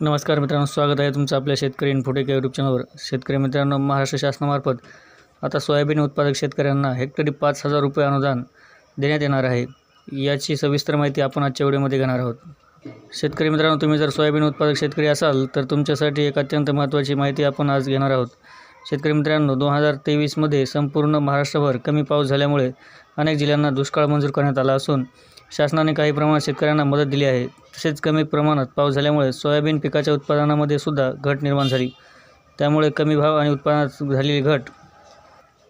नमस्कार मित्रांनो स्वागत आहे तुमचं आपल्या शेतकरी इन्फोटेक या यूट्यूब चॅनलवर शेतकरी मित्रांनो महाराष्ट्र शासनामार्फत आता सोयाबीन उत्पादक शेतकऱ्यांना हेक्टरी पाच हजार रुपये अनुदान देण्यात येणार आहे. याची सविस्तर माहिती आपण आजच्या व्हिडिओमध्ये घेणार आहोत. शेतकरी मित्रांनो तुम्ही जर सोयाबीन उत्पादक शेतकरी असाल तर तुमच्यासाठी एक अत्यंत महत्त्वाची माहिती आपण आज घेणार आहोत. शेतकरी मित्रांनो दोन हजार तेवीसमध्ये संपूर्ण महाराष्ट्रभर कमी पाऊस झाल्यामुळे अनेक जिल्ह्यांना दुष्काळ मंजूर करण्यात आला असून शासनाने काही प्रमाणात शेतकऱ्यांना मदत दिली आहे. तसेच कमी प्रमाणात पाऊस झाल्यामुळे सोयाबीन पिकाच्या उत्पादनामध्ये सुद्धा घट निर्माण झाली. त्यामुळे कमी भाव आणि उत्पादनात झालेली घट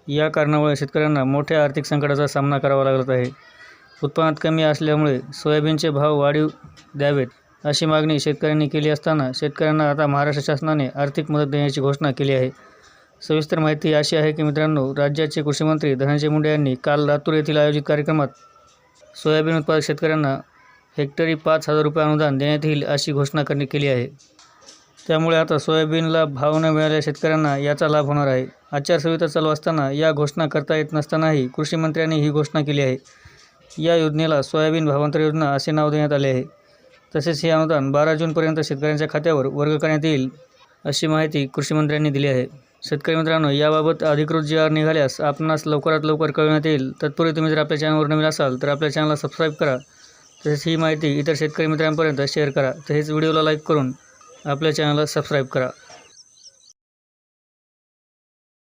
या कारणामुळे शेतकऱ्यांना मोठ्या आर्थिक संकटाचा सामना करावा लागत आहे. उत्पादनात कमी असल्यामुळे सोयाबीनचे भाव वाढीव द्यावेत अशी मागणी शेतकऱ्यांनी केली असताना शेतकऱ्यांना आता महाराष्ट्र शासनाने आर्थिक मदत देण्याची घोषणा केली आहे. सविस्तर माहिती अशी आहे की मित्रांनो राज्याचे कृषीमंत्री धनंजय मुंडे यांनी काल लातूर येथील आयोजित कार्यक्रमात सोयाबीन उत्पादक शेतकऱ्यांना हेक्टरी पाच हजार रुपये अनुदान देण्यात येईल अशी घोषणा करण्यात केली आहे. त्यामुळे आता सोयाबीनला भाव न मिळालेल्या शेतकऱ्यांना याचा लाभ होणार आहे. आचारसंहिता चालू असताना या घोषणा करता येत नसतानाही कृषी मंत्र्यांनी ही घोषणा केली आहे. या योजनेला सोयाबीन भावांतर योजना असे नाव देण्यात आले आहे. तसेच हे अनुदान बारा जूनपर्यंत शेतकऱ्यांच्या खात्यावर वर्ग करण्यात येईल अशी माहिती कृषीमंत्र्यांनी दिली आहे. शेतकरी मित्रांनो याबाबत अधिकृत जी आर निघाल्यास आपणास लवकरात लवकर कळवण्यात येईल. तत्पूर्वी तुम्ही जर आपल्या चॅनलवर नवीन असाल तर आपल्या चॅनलला सबस्क्राईब करा. तसेच ही माहिती इतर शेतकरी मित्रांपर्यंत शेअर करा. तसेच व्हिडिओला लाईक करून आपल्या चॅनलला सबस्क्राईब करा.